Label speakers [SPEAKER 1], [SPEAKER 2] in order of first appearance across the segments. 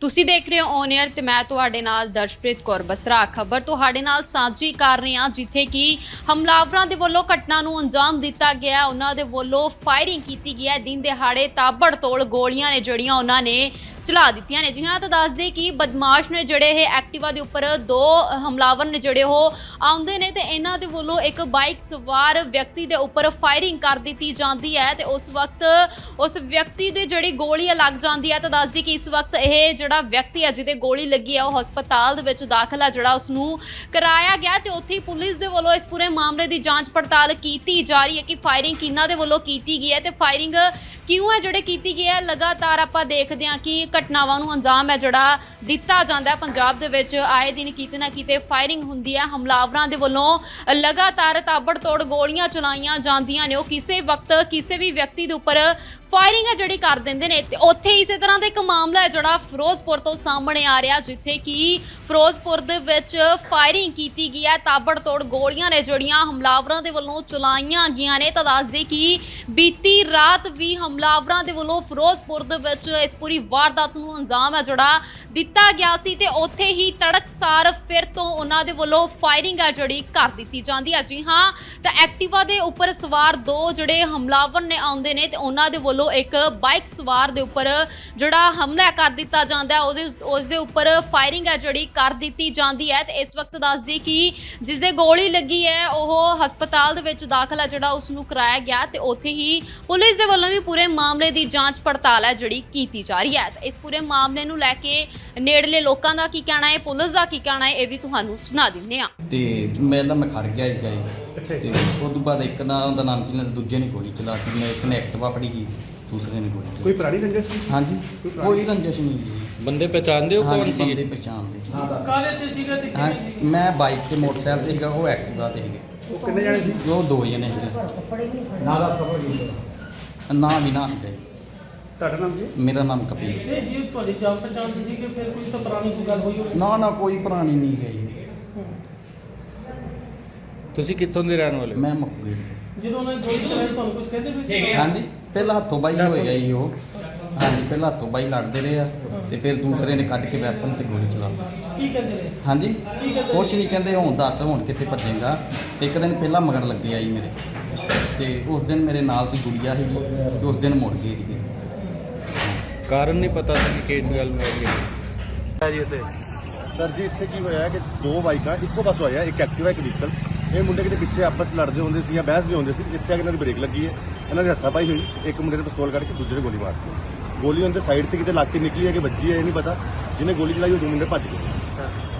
[SPEAKER 1] ਤੁਸੀਂ ਦੇਖ ਰਹੇ ਹੋ ਔਨ 에ਅਰ ਤੇ ਮੈਂ ਤੁਹਾਡੇ ਨਾਲ ਦਰਸ਼ਪ੍ਰੀਤ ਕੌਰ ਬਸਰਾ, ਖਬਰ ਤੁਹਾਡੇ ਨਾਲ ਸਾਂਝੀ ਕਰ ਰਹੀ ਹਾਂ, ਜਿੱਥੇ ਕਿ ਹਮਲਾਵਰਾਂ ਦੇ ਵੱਲੋਂ ਘਟਨਾ ਨੂੰ ਅੰਜਾਮ ਦਿੱਤਾ ਗਿਆ ਉਹਨਾਂ ਦੇ ਵੱਲੋਂ ਫਾਇਰਿੰਗ ਕੀਤੀ ਗਈ ਹੈ। ਦਿਨ ਦਿਹਾੜੇ ਤਾਬੜ ਤੋੜ ਗੋਲੀਆਂ ਨੇ ਜਿਹੜੀਆਂ ਉਹਨਾਂ ਨੇ ਚਲਾ ਦਿੱਤੀਆਂ ਨੇ। ਜੀ ਹਾਂ ਤਾਂ ਦੱਸ ਦੇ ਕਿ ਬਦਮਾਸ਼ ਨੇ ਜਿਹੜੇ ਇਹ ਐਕਟਿਵਾ ਦੇ ਉੱਪਰ ਦੋ ਹਮਲਾਵਰ ਨੇ ਜਿਹੜੇ ਉਹ ਆਉਂਦੇ ਨੇ ਤੇ ਇਹਨਾਂ ਦੇ ਵੱਲੋਂ ਇੱਕ ਬਾਈਕ ਸਵਾਰ ਵਿਅਕਤੀ ਦੇ ਉੱਪਰ ਫਾਇਰਿੰਗ ਕਰ ਦਿੱਤੀ ਜਾਂਦੀ ਹੈ ਤੇ ਉਸ ਵਕਤ ਉਸ ਵਿਅਕਤੀ ਦੇ ਜਿਹੜੀ ਗੋਲੀ ਲੱਗ ਜਾਂਦੀ ਹੈ ਤਾਂ ਦੱਸ ਦੀ ਕਿ ਇਸ ਵਕਤ ਇਹ ਜਿਹੜਾ ਵਿਅਕਤੀ ਹੈ ਜਿਹਦੇ ਗੋਲੀ ਲੱਗੀ ਹੈ ਉਹ ਹਸਪਤਾਲ ਦੇ ਵਿੱਚ ਦਾਖਲ ਹੈ ਜਿਹੜਾ ਉਸ ਨੂੰ ਕਰਾਇਆ ਗਿਆ ਤੇ ਉੱਥੇ ਪੁਲਿਸ ਦੇ ਵੱਲੋਂ ਇਸ ਪੂਰੇ ਮਾਮਲੇ ਦੀ ਜਾਂਚ ਪੜਤਾਲ ਕੀਤੀ ਜਾ ਰਹੀ ਹੈ ਕਿ ਫਾਇਰਿੰਗ ਕਿਹਨਾਂ ਦੇ ਵੱਲੋਂ ਕੀਤੀ ਗਈ ਹੈ ਤੇ ਫਾਇਰਿੰਗ ਕਿਉਂ ਹੈ ਜਿਹੜੇ ਕੀਤੀ ਗਈ ਹੈ? ਲਗਾਤਾਰ ਆਪਾਂ ਦੇਖਦੇ ਹਾਂ ਕਿ ਘਟਨਾਵਾਂ ਨੂੰ ਅੰਜਾਮ ਹੈ ਜਿਹੜਾ ਦਿੱਤਾ ਜਾਂਦਾ ਹੈ। ਪੰਜਾਬ ਦੇ ਵਿੱਚ ਆਏ ਦਿਨ ਕਿਤੇ ਨਾ ਕਿਤੇ ਫਾਇਰਿੰਗ ਹੁੰਦੀ ਹੈ। ਹਮਲਾਵਰਾਂ ਦੇ ਵੱਲੋਂ ਲਗਾਤਾਰ ਤਾਬੜਤੋੜ ਗੋਲੀਆਂ ਚਲਾਈਆਂ ਜਾਂਦੀਆਂ ਨੇ। ਉਹ ਕਿਸੇ ਵਕਤ ਕਿਸੇ ਵੀ ਵਿਅਕਤੀ ਦੇ ਉੱਪਰ ਫਾਇਰਿੰਗ ਹੈ ਜਿਹੜੀ ਕਰ ਦਿੰਦੇ ਨੇ। ਤੇ ਉੱਥੇ ਇਸੇ ਤਰ੍ਹਾਂ ਦਾ ਇੱਕ ਮਾਮਲਾ ਹੈ ਜਿਹੜਾ ਫਿਰੋਜ਼ਪੁਰ ਤੋਂ ਸਾਹਮਣੇ ਆ ਰਿਹਾ, ਜਿੱਥੇ ਕਿ ਫਿਰੋਜ਼ਪੁਰ ਦੇ ਵਿੱਚ ਫਾਇਰਿੰਗ ਕੀਤੀ ਗਈ ਹੈ। ਤਾਬੜਤੋੜ ਗੋਲੀਆਂ ਨੇ ਜਿਹੜੀਆਂ ਹਮਲਾਵਰਾਂ ਦੇ ਵੱਲੋਂ ਚਲਾਈਆਂ ਗਈਆਂ ਨੇ। ਤਾਂ ਦੱਸਦੇ ਕਿ ਬੀਤੀ ਰਾਤ ਵੀ ਹਮਲਾਵਰਾਂ ਦੇ ਵੱਲੋਂ ਫਿਰੋਜ਼ਪੁਰ ਦੇ ਵਿੱਚ ਇਸ ਪੂਰੀ ਵਾਰਦਾਤ ਨੂੰ ਅੰਜਾਮ ਹੈ ਜਿਹੜਾ ਦਿੱਤਾ ਗਿਆ ਸੀ ਤੇ ਉੱਥੇ ਹੀ ਤੜਕਸਾਰ ਫਿਰ ਤੋਂ ਉਹਨਾਂ ਦੇ ਵੱਲੋਂ ਫਾਇਰਿੰਗ ਹੈ ਜਿਹੜੀ ਕਰ ਦਿੱਤੀ ਜਾਂਦੀ ਹੈ ਜੀ ਹਾਂ, ਤਾਂ ਐਕਟਿਵਾ ਦੇ ਉੱਪਰ ਸਵਾਰ ਦੋ ਜਿਹੜੇ ਹਮਲਾਵਰ ਨੇ ਆਉਂਦੇ ਨੇ ਤੇ ਉਹਨਾਂ ਦੇ ਵੱਲੋਂ ਇੱਕ ਬਾਈਕ ਸਵਾਰ ਦੇ ਉੱਪਰ ਜਿਹੜਾ ਹਮਲਾ ਕਰ ਦਿੱਤਾ ਜਾਂਦਾ ਹੈ, ਉਹਦੇ ਉਸ ਦੇ ਉੱਪਰ ਫਾਇਰਿੰਗ ਹੈ ਜਿਹੜੀ ਕਰ ਦਿੱਤੀ ਜਾਂਦੀ ਹੈ ਤੇ ਇਸ ਵਕਤ ਦੱਸ ਕਿ ਜਿਸ ਦੇ ਗੋਲੀ ਲੱਗੀ ਹੈ, ਉਹ ਹਸਪਤਾਲ ਦੇ ਵਿੱਚ ਦਾਖਲ ਹੈ, ਜਿਹੜਾ ਉਸ ਨੂੰ ਕਰਾਇਆ ਗਿਆ ਤੇ ਉੱਥੇ ਹੀ ਪੁਲਿਸ ਦੇ ਵੱਲੋਂ ਵੀ ਪੂਰੇ ਮਾਮਲੇ ਦੀ ਜਾਂਚ ਪੜਤਾਲ ਹੈ ਜਿਹੜੀ ਕੀਤੀ ਜਾ ਰਹੀ ਹੈ। ਤੇ ਇਸ ਪੂਰੇ ਮਾਮਲੇ ਨੂੰ ਲੈ ਕੇ ਨੇੜਲੇ ਲੋਕਾਂ ਦਾ ਕੀ ਕਹਿਣਾ ਹੈ, ਪੁਲਿਸ ਦਾ ਕੀ ਕਹਿਣਾ ਹੈ, ਇਹ ਵੀ ਤੁਹਾਨੂੰ ਸੁਣਾ ਦਿੰਦੇ ਹਾਂ।
[SPEAKER 2] ਤੇ ਮੈਂ ਤਾਂ ਮੈਂ ਖੜ ਗਿਆ ਹੀ ਗਈ ਤੇ ਉਸ ਤੋਂ ਬਾਅਦ ਇੱਕ ਨਾ ਉਹਦਾ ਨਾਮ ਕੀ ਦੂਜੇ ਨੇ ਗੋਲੀ ਚਲਾਤੀ ਮੈਂ ਇੱਕ ਨੇ ਐਕਟਿਵਾ ਫੜੀ ਗਈ ਦੂਸਰੇ ਨੇ ਗੋਲੀ ਚਲਾਤੀ
[SPEAKER 3] ਕੋਈ ਪੁਰਾਣੀ ਰੰਜਿਸ਼ ਸੀ?
[SPEAKER 2] ਹਾਂਜੀ।
[SPEAKER 3] ਕੋਈ
[SPEAKER 2] ਰੰਜਿਸ਼ ਨਹੀਂ ਜੀ।
[SPEAKER 4] ਬੰਦੇ ਪਹਿਚਾਣਦੇ ਹੋ
[SPEAKER 2] ਹਾਂਜੀ
[SPEAKER 4] ਕੌਣ
[SPEAKER 2] ਬੰਦੇ
[SPEAKER 4] ਸੀ।
[SPEAKER 2] ਪਛਾਣਦੇ
[SPEAKER 5] ਕਾਲੇ ਤੇ ਸੀਗਾ ਤੇ
[SPEAKER 2] ਹਾਂ? ਮੈਂ ਬਾਈਕ ਤੇ ਮੋਟਰਸਾਈਕਲ ਤੇ ਸੀਗਾ ਉਹ ਐਕਟਿਵਾ ਤੇ ਸੀਗੇ।
[SPEAKER 3] ਉਹ ਕਿੰਨੇ ਜਾਣੇ ਸੀ?
[SPEAKER 2] ਉਹ ਦੋ ਜਣੇ ਸੀਗੇ।
[SPEAKER 3] ਨਾ
[SPEAKER 2] ਨਾ ਵੀ ਨਾ ਸੀਗਾ ਜੀ।
[SPEAKER 3] ਤੁਹਾਡਾ ਨਾਮ ਜੀ
[SPEAKER 2] ਮੇਰਾ ਨਾਮ ਕਪਿਲ।
[SPEAKER 5] ਇਹ ਜੀ ਤੁਹਾਡੀ ਜਾਣ ਪਛਾਣ ਦੀ ਸੀ ਕਿ ਫਿਰ ਕੋਈ ਤਾਂ ਪੁਰਾਣੀ ਕੋਈ ਗੱਲ ਹੋਈ ਹੋਵੇ।
[SPEAKER 2] ਨਾ ਨਾ ਕੋਈ ਪੁਰਾਣੀ ਨਹੀਂ ਗਈ
[SPEAKER 4] ਤੁਸੀਂ ਕਿੱਥੋਂ ਦੇ ਰਹਿਣ ਵਾਲੇ ਹੋ?
[SPEAKER 2] ਮੈਂ ਮੁੱਕ ਗਈ
[SPEAKER 5] ਜਦੋਂ ਉਹਨਾਂ ਨੇ ਗੋਲੀ ਚਲਾਈ ਤੁਹਾਨੂੰ ਕੁਝ ਕਹਿੰਦੇ ਵੀ
[SPEAKER 2] ਹਾਂਜੀ ਪਹਿਲਾਂ ਹੱਥੋਂ ਬਾਈ ਹੋਇਆ ਜੀ ਉਹ। ਹਾਂਜੀ ਪਹਿਲਾਂ ਹੱਥੋਂ ਬਾਈ ਲੜਦੇ ਰਹੇ ਆ ਤੇ ਫਿਰ ਦੂਸਰੇ ਨੇ ਕੱਢ ਕੇ ਵੈਪਨ ਤੇ ਗੋਲੀ ਚਲਾ ਦਿੱਤੀ
[SPEAKER 5] ਕੀ ਕਹਿੰਦੇ ਨੇ
[SPEAKER 2] ਹਾਂਜੀ ਕੁਛ ਨਹੀਂ ਕਹਿੰਦੇ ਹੁਣ ਦੱਸ ਹੁਣ ਕਿੱਥੇ ਭੱਜੇਗਾ। ਤੇ ਇੱਕ ਦਿਨ ਪਹਿਲਾਂ ਮਗਰ ਲੱਗੇ ਆਈ ਮੇਰੇ। ਤੇ ਉਸ ਦਿਨ ਮੇਰੇ ਨਾਲ ਸੀ ਗੁੜੀਆ ਸੀ ਤੇ ਉਸ ਦਿਨ ਮੁੜ ਗਈ ਸੀ
[SPEAKER 4] ਕਾਰਨ ਨਹੀਂ ਪਤਾ ਸੀ ਕਿ ਕਿਸ ਗੱਲ ਜੀ ਤੇ
[SPEAKER 6] ਸਰ ਜੀ ਇੱਥੇ ਕੀ ਹੋਇਆ ਕਿ ਦੋ ਬਾਈਕਾਂ ਇੱਕੋ ਪਾਸੋਂ ਆਇਆ ਇੱਕ ਐਕਟਿਵਾ ਇੱਕ ਵਹੀਕਲ ਇਹ ਮੁੰਡੇ ਕਿਤੇ ਪਿੱਛੇ ਆਪਸ ਲੜਦੇ ਹੁੰਦੇ ਸੀ ਜਾਂ ਬਹਿਸਦੇ ਹੁੰਦੇ ਸੀ ਇੱਥੇ ਆ ਕੇ ਇਹਨਾਂ ਦੀ ਬ੍ਰੇਕ ਲੱਗੀ ਹੈ। ਇਹਨਾਂ ਦੇ ਹੱਥਾਂ ਪਾਈ ਹੋਈ ਇੱਕ ਮੁੰਡੇ ਨੇ ਪਿਸਤੌਲ ਕੱਢ ਕੇ ਦੂਜੇ ਨੇ ਗੋਲੀ ਮਾਰਤੀ ਗੋਲੀ ਉਹਦੇ ਸਾਈਡ ਤੇ ਕਿਤੇ ਲੱਗ ਕੇ ਨਿਕਲੀ ਹੈ ਕਿ ਵੱਜੀ ਹੈ ਇਹ ਨਹੀਂ ਪਤਾ। ਜਿਹਨੇ ਗੋਲੀ ਚਲਾਈ ਉਹ ਦੋ ਮੁੰਡੇ ਭੱਜ ਗਏ।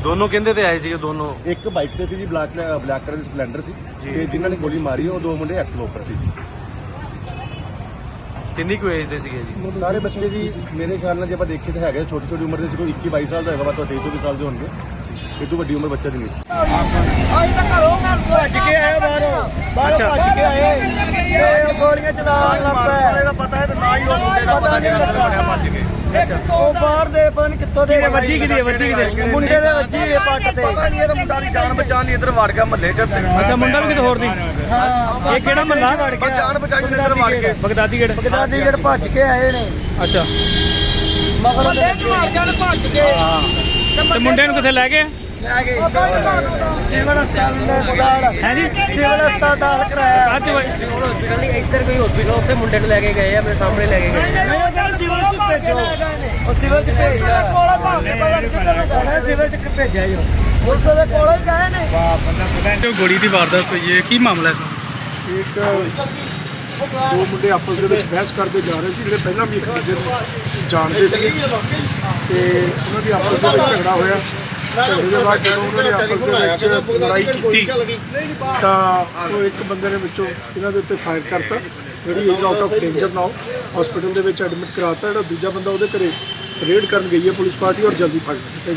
[SPEAKER 4] ਦੋਨੋਂ ਕਹਿੰਦੇ ਤੇ ਆਏ ਸੀ ਦੋਨੋਂ।
[SPEAKER 6] ਇੱਕ ਬਾਈਕ ਤੇ ਸੀ ਜੀ ਬਲੈਕ ਬਲੈਕ ਕਲਰ ਦੀ ਸਪਲੈਂਡਰ ਸੀ। ਤੇ ਜਿਨ੍ਹਾਂ ਨੇ ਗੋਲੀ ਮਾਰੀ ਉਹ ਦੋ ਮੁੰਡੇ ਐਕਟਿਵਾ ਉੱਪਰ ਸੀ ਜੀ।
[SPEAKER 4] ਕਿੰਨੀ ਕੁ ਏਜ ਦੇ ਸੀਗੇ ਜੀ?
[SPEAKER 6] ਸਾਰੇ ਬੱਚੇ ਜੀ ਮੇਰੇ ਖਿਆਲ ਨਾਲ ਜੇ ਆਪਾਂ ਦੇਖੀਏ ਤਾਂ ਹੈਗੇ ਛੋਟੀ ਛੋਟੀ ਉਮਰ ਦੇ ਸੀ ਕੋਈ 21 22 ਸਾਲ ਦਾ ਹੋਏਗਾ ਬਾਤ 23 24 ਸਾਲ ਦੇ ਹੋਣਗੇ। ਇਹ ਤੋਂ ਵੱਡੀ ਉਮਰ ਬੱਚਾ ਦੀ ਨਹੀਂ ਸੀ।
[SPEAKER 7] ਭੱਜ ਕੇ ਆਏ ਬਾਹਰੋਂ। ਬਾਹਰੋਂ ਭੱਜ ਕੇ ਆਏ। ਤੇ ਗੋਲੀਆਂ ਚਲਾਉਣ ਲੱਗ ਪਏ।
[SPEAKER 6] ਦਾ ਪਤਾ ਹੈ ਤੇ ਨਾ ਹੀ ਉਹ ਮੁੰਡੇ ਦਾ ਪਤਾ ਅੰਦਰ ਵੜਿਆ ਭੱਜ ਕੇ।
[SPEAKER 7] ਉਹ ਬਾਹਰ ਦੇ ਪਨ ਕਿੱਥੋਂ ਦੇ ਵੱਜੀ ਕਿਦੀ ਵੱਜੀ ਕਿਦੀ ਮੁੰਡੇ ਦੇ ਵੱਜੀ ਇਹ ਪੱਟ ਤੇ।
[SPEAKER 6] ਪਤਾ ਨਹੀਂ ਇਹਦਾ ਮੁੰਡਾ ਦੀ ਜਾਨ ਬਚਾਉਣ ਲਈ ਇੱਧਰ ਵੜ ਗਿਆ ਮਹੱਲੇ 'ਚ
[SPEAKER 7] ਅੱਛਾ ਮੁੰਡਾ ਵੀ ਕਿਤੇ ਹੋਰ ਦੀ? ਹਾਂ ਇਹ ਕਿਹੜਾ ਮੱਲਾ ਵੜ ਗਿਆ।
[SPEAKER 6] ਜਾਨ ਬਚਾਈ ਇੱਧਰ ਵੜ ਕੇ
[SPEAKER 7] ਬਗਦਾਦੀ ਗੇਟ ਬਗਦਾਦੀ ਗੇਟ ਭੱਜ ਕੇ ਆਏ ਨੇ।
[SPEAKER 4] ਅੱਛਾ।
[SPEAKER 7] ਮਗਰ ਮੁੰਡੇ ਨੂੰ ਮਾਰ ਜਾਣ ਭੱਜ ਕੇ
[SPEAKER 4] ਤੇ ਮੁੰਡੇ ਨੂੰ ਕਿੱਥੇ ਲੈ ਗਏ?
[SPEAKER 7] ਸਿਵਲ ਹਸਪਤਾਲ ਦੇ ਬਗਾੜ। ਹੈ ਜੀ? ਸਿਵਲ ਹਸਪਤਾਲ ਦਾਖਲ ਕਰਾਇਆ।
[SPEAKER 4] ਅੱਜ
[SPEAKER 8] ਹਸਪੀਟਲ ਨਹੀਂ ਇੱਧਰ ਕੋਈ ਹਸਪੀਟਲ ਉੱਥੇ ਮੁੰਡੇ ਨੂੰ ਲੈ ਕੇ ਗਏ ਆ ਮੇਰੇ ਸਾਹਮਣੇ ਲੈ ਕੇ ਗਏ।
[SPEAKER 7] ਨਹੀਂ ਉਹ ਕਹਿੰਦੇ ਸਿਵਲ ਚ ਭੇਜੋ। ਉਹ ਸਿਵਲ ਚ ਭੇਜਿਆ ਕੋਲ ਭਾਵੇਂ ਪਤਾ ਨੀ ਕਿੱਧਰ ਨੂੰ ਜਾਣਾ ਸਿਵਲ ਚ ਭੇਜਿਆ ਜੀ? ਪੁਲਿਸ ਦੇ ਕੋਲ ਹੀ ਗਏ ਨੇ।
[SPEAKER 4] ਜੋ ਗੋਲੀ ਦੀ ਵਾਰਦਾਤ ਹੋਈ ਹੈ ਕੀ ਮਾਮਲਾ ਹੈ?
[SPEAKER 3] ਇੱਕ ਦੋ ਮੁੰਡੇ ਆਪਸ ਦੇ ਵਿੱਚ ਬਹਿਸ ਕਰਦੇ ਜਾ ਰਹੇ ਸੀ ਜਿਹੜੇ ਪਹਿਲਾਂ ਵੀ ਇੱਕ ਦੂਜੇ ਨੂੰ ਜਾਣਦੇ ਸੀ ਤੇ ਉਹਨਾਂ ਦੀ ਆਪਸ ਦੇ ਵਿੱਚ ਝਗੜਾ ਹੋਇਆ। ਝਗੜੇ ਬਾਅਦ ਜਦੋਂ ਉਹਨਾਂ ਨੇ ਆਪਸ ਦੇ ਵਿੱਚ ਲੜਾਈ ਕੀਤੀ ਤਾਂ ਉਹ ਇੱਕ ਬੰਦੇ ਨੇ ਵਿੱਚੋਂ ਇਹਨਾਂ ਦੇ ਉੱਤੇ ਫਾਇਰ ਕਰਤਾ ਜਿਹੜੀ is out of danger now hospital ਦੇ ਵਿੱਚ ਐਡਮਿਟ ਕਰਾਤਾ ਜਿਹੜਾ ਦੂਜਾ ਬੰਦਾ ਉਹਦੇ ਘਰੇ ਰੇਡ ਕਰਨ ਗਈ ਹੈ ਪੁਲਿਸ ਪਾਰਟੀ ਔਰ ਜਲਦੀ ਫੜ ਲਈ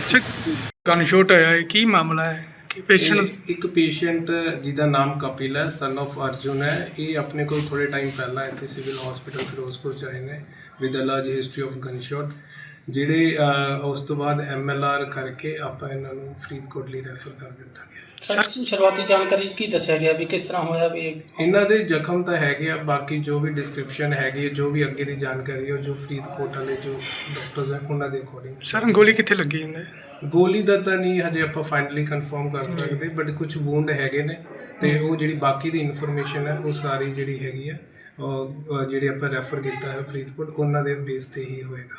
[SPEAKER 9] ਗਨ ਸ਼ੋਟ ਹੈ ਕੀ ਮਾਮਲਾ ਹੈ ਕਿ ਪੇਸ਼ੈਂਟ
[SPEAKER 10] ਇੱਕ ਪੇਸ਼ੈਂਟ ਜਿਹਦਾ ਨਾਮ ਕਪਿਲ ਹੈ, ਸਨ of ਅਰਜੁਨ ਹੈ, ਇਹ ਆਪਣੇ ਕੋਲ ਥੋੜੇ ਟਾਈਮ ਪਹਿਲਾਂ ਇੱਥੇ ਸਿਵਲ ਹਸਪੀਟਲ ਫਿਰੋਜ਼ਪੁਰ ਚ ਆਏ ਨੇ with a large history of gun ਜਿਹੜੇ ਉਸ ਤੋਂ ਬਾਅਦ ਐਮਐਲਆਰ ਕਰਕੇ ਆਪਾਂ ਇਹਨਾਂ ਨੂੰ ਫਰੀਦਕੋਟ ਲਈ ਰੈਫਰ ਕਰ ਦਿੱਤਾ ਗਿਆ।
[SPEAKER 9] ਸਰ
[SPEAKER 5] ਸ਼ੁਰੂਆਤੀ ਜਾਣਕਾਰੀ ਕੀ ਦੱਸਿਆ ਗਿਆ ਵੀ ਕਿਸ ਤਰ੍ਹਾਂ ਹੋਇਆ ਵੀ
[SPEAKER 10] ਇਹਨਾਂ ਦੇ ਜ਼ਖਮ ਤਾਂ ਹੈਗੇ ਆ ਬਾਕੀ ਜੋ ਵੀ ਡਿਸਕ੍ਰਿਪਸ਼ਨ ਹੈਗੀ ਜੋ ਵੀ ਅੱਗੇ ਦੀ ਜਾਣਕਾਰੀ ਹੈ ਉਹ ਜੋ ਫਰੀਦਕੋਟ ਵਾਲੇ ਜੋ ਡਾਕਟਰਸ ਹੈ ਉਹਨਾਂ ਦੇ ਅਕੋਰਡਿੰਗ
[SPEAKER 9] ਸਰ ਗੋਲੀ ਕਿੱਥੇ ਲੱਗੀ ਇਹਨੇ?
[SPEAKER 10] ਗੋਲੀ ਦਾ ਤਾਂ ਨਹੀਂ ਹਜੇ ਆਪਾਂ ਫਾਈਨਲੀ ਕਨਫਰਮ ਕਰ ਸਕਦੇ ਬਟ ਕੁਝ ਵੂੰਡ ਹੈਗੇ ਨੇ ਤੇ ਉਹ ਜਿਹੜੀ ਬਾਕੀ ਦੀ ਇਨਫੋਰਮੇਸ਼ਨ ਹੈ ਉਹ ਸਾਰੀ ਜਿਹੜੀ ਹੈਗੀ ਆ ਜਿਹੜੀ ਆਪਾਂ ਰੈਫਰ ਕੀਤਾ ਹੈ ਫਰੀਦਕੋਟ ਉਹਨਾਂ ਦੇ ਬੇਸ ਤੇ ਹੀ ਹੋਏਗਾ।